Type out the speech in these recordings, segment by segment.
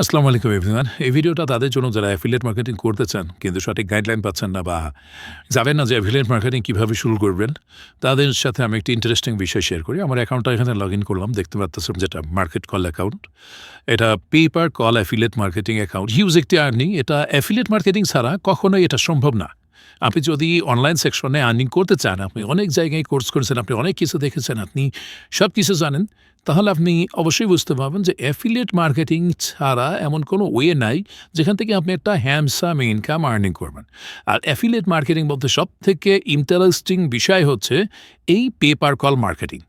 আসসালামু আলাইকুম এভরিওয়ান এই ভিডিওটা তাদের জন্য যারা অ্যাফিলিয়েট মার্কেটিং করতে চান, কিন্তু সঠিক গাইডলাইন পাচ্ছেন না বা যাবেন না যে অ্যাফিলিয়েট মার্কেটিং কীভাবে শুরু করবেন, তাদের সাথে আমি একটি ইন্টারেস্টিং বিষয় শেয়ার করি। আমার অ্যাকাউন্টটা এখানে লগ ইন করলাম, দেখতে পাচ্ছিলাম যেটা মার্কেট কল অ্যাকাউন্ট এটা pay per call affiliate marketing account huge একটি আর্নিং এটা অ্যাফিলিয়েট মার্কেটিং ছাড়া কখনোই এটা সম্ভব না। আপনি যদি অনলাইন সেকশনে আর্নিং করতে চান, আপনি অনেক জায়গায় কোর্স করেছেন, আপনি অনেক কিছু দেখেছেন, আপনি সব কিছু জানেন, তাহলে আপনি অবশ্যই বুঝতে পারবেন যে অ্যাফিলিয়েট মার্কেটিং ছাড়া এমন কোনো ওয়ে নাই যেখান থেকে আপনি একটা হ্যামসাম ইনকাম আর্নিং করবেন। আর অ্যাফিলিয়েট মার্কেটিং বলতে সব থেকে ইন্টারেস্টিং বিষয় হচ্ছে এই pay per call marketing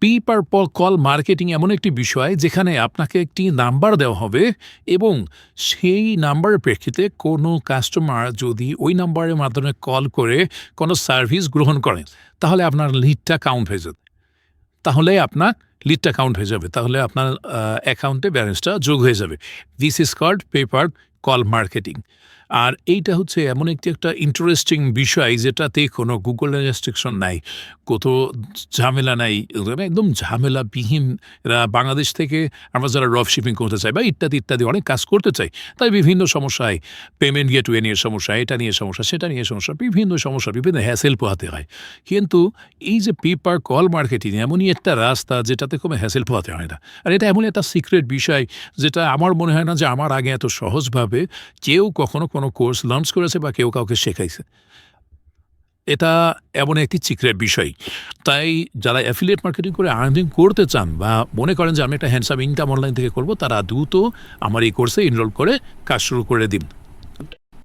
pay per call marketing এমন একটি বিষয় যেখানে আপনাকে একটি নাম্বার দেওয়া হবে এবং সেই নাম্বারের প্রেক্ষিতে কোনো কাস্টমার যদি ওই নাম্বারের মাধ্যমে কল করে কোনো সার্ভিস গ্রহণ করেন, তাহলে আপনার লিডটা কাউন্ট হয়ে যাবে। তাহলে আপনার লিডটা কাউন্ট হয়ে যাবে, তাহলে আপনার অ্যাকাউন্টে ব্যালেন্সটা যোগ হয়ে যাবে। This is called pay per call marketing আর এইটা হচ্ছে এমন একটি একটা ইন্টারেস্টিং বিষয় যেটাতে কোনো গুগল রেস্ট্রিকশন নাই কত ঝামেলা নাই মানে একদম ঝামেলাবিহীন বাংলাদেশ থেকে আমরা যারা রফ শিপিং করতে চাই বা ইত্যাদি ইত্যাদি অনেক কাজ করতে চাই, তাই বিভিন্ন সমস্যায় পেমেন্ট গেটওয়ে নিয়ে সমস্যা, এটা নিয়ে সমস্যা, সেটা নিয়ে সমস্যা, বিভিন্ন সমস্যা, বিভিন্ন হ্যাসেল পোহাতে হয়। কিন্তু এই যে পেপার কল মার্কেটিং এমনই একটা রাস্তা যেটাতে কোনো হ্যাসেল পোহাতে হয় না। আর এটা এমন একটা সিক্রেট বিষয় যেটা আমার মনে হয় না যে আমার আগে এত সহজভাবে কেউ কখনো কোনো কোর্স লঞ্চ করেছে বা কেউ কাউকে শেখাইছে। এটা এমন একটি চিক্রের বিষয়। তাই যারা অ্যাফিলিয়েট মার্কেটিং করে আর্নিং করতে চান বা মনে করেন যে আমি একটা হ্যান্ডসাম ইনকাম অনলাইন থেকে করব, তারা দ্রুত আমার এই কোর্সে এনরোল করে কাজ শুরু করে দিন।